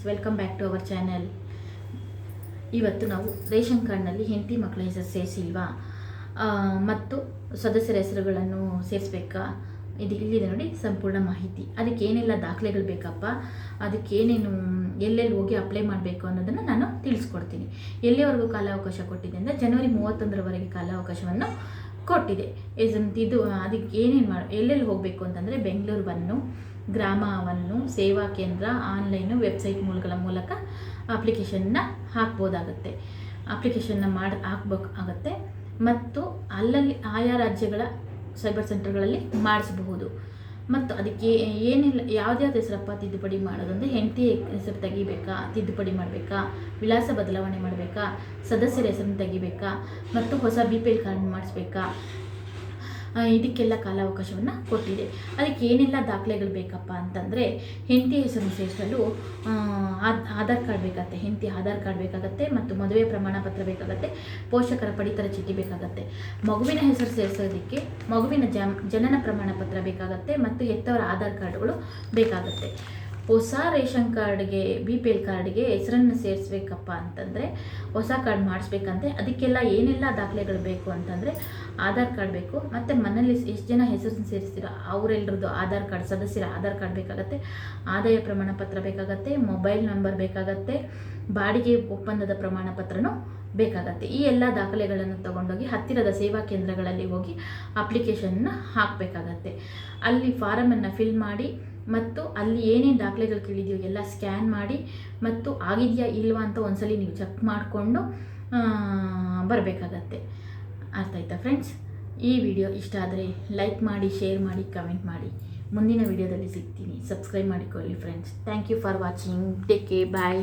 Friends welcome back to our channel ಇವತ್ತು ನಾವು ration ಕಾರ್ಡ್ನಲ್ಲಿ ಹೆಂಡತಿ ಮಕ್ಕಳ ಹೆಸರು ಸೇರಿಸಿಲ್ವಾ? ಮತ್ತು ಸದಸ್ಯರ ಹೆಸರುಗಳನ್ನು ಸೇರಿಸ್ಬೇಕಾ? ಇದು ಇಲ್ಲಿದೆ ನೋಡಿ, ಸಂಪೂರ್ಣ ಮಾಹಿತಿ. ಅದಕ್ಕೆ ಏನೆಲ್ಲ ದಾಖಲೆಗಳು ಬೇಕಪ್ಪ? ಅದಕ್ಕೆ ಏನೇನು, ಎಲ್ಲೆಲ್ಲಿ ಹೋಗಿ ಅಪ್ಲೈ ಮಾಡಬೇಕು ಅನ್ನೋದನ್ನು ನಾನು ತಿಳಿಸ್ಕೊಡ್ತೀನಿ. ಎಲ್ಲಿವರೆಗೂ ಕಾಲಾವಕಾಶ ಕೊಟ್ಟಿದ್ದೆ ಅಂದರೆ, ಜನವರಿ ಮೂವತ್ತೊಂದರವರೆಗೆ ಕಾಲಾವಕಾಶವನ್ನು ಕೊಟ್ಟಿದೆ. ಇದು ಅದಕ್ಕೆ ಏನೇನು ಮಾಡಿ, ಎಲ್ಲೆಲ್ಲಿ ಹೋಗಬೇಕು ಅಂತಂದರೆ ಬೆಂಗಳೂರು ಗ್ರಾಮವನ್ನು, ಸೇವಾ ಕೇಂದ್ರ, ಆನ್ಲೈನು, ವೆಬ್ಸೈಟ್ ಮೂಲಗಳ ಮೂಲಕ ಅಪ್ಲಿಕೇಶನ್ನ ಹಾಕ್ಬೋದಾಗುತ್ತೆ. ಅಪ್ಲಿಕೇಶನ್ನ ಮಾಡಿ, ಹಾಕ್ಬೇಕು ಆಗುತ್ತೆ. ಮತ್ತು ಅಲ್ಲಲ್ಲಿ ಆಯಾ ರಾಜ್ಯಗಳ ಸೈಬರ್ ಸೆಂಟರ್ಗಳಲ್ಲಿ ಮಾಡಿಸಬಹುದು. ಮತ್ತು ಅದಕ್ಕೆ ಏನಿಲ್ಲ ಯಾವ್ದ್ಯಾವ್ದು ಹೆಸರಪ್ಪ ತಿದ್ದುಪಡಿ ಮಾಡೋದು ಅಂದರೆ ಹೆಂಡತಿ ಹೆಸರು ತೆಗಿಬೇಕಾ, ತಿದ್ದುಪಡಿ ಮಾಡಬೇಕಾ, ವಿಳಾಸ ಬದಲಾವಣೆ ಮಾಡಬೇಕಾ, ಸದಸ್ಯರ ಹೆಸರನ್ನು ತೆಗಿಬೇಕಾ, ಮತ್ತು ಹೊಸ ಬಿ ಪಿ ಎಲ್ ಕಾರ್ಡ್ ಮಾಡಿಸ್ಬೇಕಾ ಇದಕ್ಕೆಲ್ಲ ಕಾಲಾವಕಾಶವನ್ನು ಕೊಟ್ಟಿದೆ. ಅದಕ್ಕೆ ಏನೆಲ್ಲ ದಾಖಲೆಗಳು ಬೇಕಪ್ಪ ಅಂತಂದರೆ, ಹೆಂಡತಿ ಹೆಸರು ಸೇರಿಸಲು ಆಧಾರ್ ಕಾರ್ಡ್ ಬೇಕಾಗುತ್ತೆ. ಹೆಂಡತಿ ಆಧಾರ್ ಕಾರ್ಡ್ ಬೇಕಾಗುತ್ತೆ ಮತ್ತು ಮದುವೆ ಪ್ರಮಾಣ ಪತ್ರ ಬೇಕಾಗತ್ತೆ. ಪೋಷಕರ ಪಡಿತರ ಚೀಟಿ ಬೇಕಾಗುತ್ತೆ. ಮಗುವಿನ ಹೆಸರು ಸೇರಿಸೋದಕ್ಕೆ ಮಗುವಿನ ಜನನ ಪ್ರಮಾಣ ಪತ್ರ ಬೇಕಾಗತ್ತೆ ಮತ್ತು ಹೆತ್ತವರ ಆಧಾರ್ ಕಾರ್ಡ್ಗಳು ಬೇಕಾಗತ್ತೆ. ಹೊಸ ರೇಷನ್ ಕಾರ್ಡ್ಗೆ, ಬಿ ಪಿ ಎಲ್ ಕಾರ್ಡ್ಗೆ ಹೆಸರನ್ನು ಸೇರಿಸ್ಬೇಕಪ್ಪ ಅಂತಂದರೆ, ಹೊಸ ಕಾರ್ಡ್ ಮಾಡಿಸ್ಬೇಕಂತೆ. ಅದಕ್ಕೆಲ್ಲ ಏನೆಲ್ಲ ದಾಖಲೆಗಳು ಬೇಕು ಅಂತಂದರೆ, ಆಧಾರ್ ಕಾರ್ಡ್ ಬೇಕು. ಮತ್ತು ಮನೇಲಿ ಎಷ್ಟು ಜನ ಹೆಸರನ್ನು ಸೇರಿಸ್ತೀರೋ? ಅವರೆಲ್ಲರದ್ದು ಆಧಾರ್ ಕಾರ್ಡ್ ಸದಸ್ಯರ ಆಧಾರ್ ಕಾರ್ಡ್ ಬೇಕಾಗುತ್ತೆ. ಆದಾಯ ಪ್ರಮಾಣ ಪತ್ರ ಬೇಕಾಗತ್ತೆ. ಮೊಬೈಲ್ ನಂಬರ್ ಬೇಕಾಗತ್ತೆ. ಬಾಡಿಗೆ ಒಪ್ಪಂದದ ಪ್ರಮಾಣ ಪತ್ರನೂ ಬೇಕಾಗತ್ತೆ. ಈ ಎಲ್ಲ ದಾಖಲೆಗಳನ್ನು ತಗೊಂಡೋಗಿ ಹತ್ತಿರದ ಸೇವಾ ಕೇಂದ್ರಗಳಲ್ಲಿ ಹೋಗಿ ಅಪ್ಲಿಕೇಶನ್ನ ಹಾಕಬೇಕಾಗತ್ತೆ. ಅಲ್ಲಿ ಫಾರಮನ್ನು ಫಿಲ್ ಮಾಡಿ ಮತ್ತು ಅಲ್ಲಿ ಏನೇನು ದಾಖಲೆಗಳು ಕೇಳಿದೆಯೋ ಎಲ್ಲ ಸ್ಕ್ಯಾನ್ ಮಾಡಿ ಮತ್ತು ಆಗಿದೆಯಾ ಇಲ್ವಾ ಅಂತ ಒಂದ್ಸಲಿ ನೀವು ಚೆಕ್ ಮಾಡಿಕೊಂಡು ಬರಬೇಕಾಗತ್ತೆ. ಅರ್ಥ ಆಯ್ತಾ ಫ್ರೆಂಡ್ಸ್ ಈ ವಿಡಿಯೋ ಇಷ್ಟ ಆದರೆ ಲೈಕ್ ಮಾಡಿ ಶೇರ್ ಮಾಡಿ ಕಮೆಂಟ್ ಮಾಡಿ. ಮುಂದಿನ ವಿಡಿಯೋದಲ್ಲಿ ಸಿಗ್ತೀನಿ. ಸಬ್ಸ್ಕ್ರೈಬ್ ಮಾಡಿಕೊಳ್ಳಿ friends thank you for watching take care bye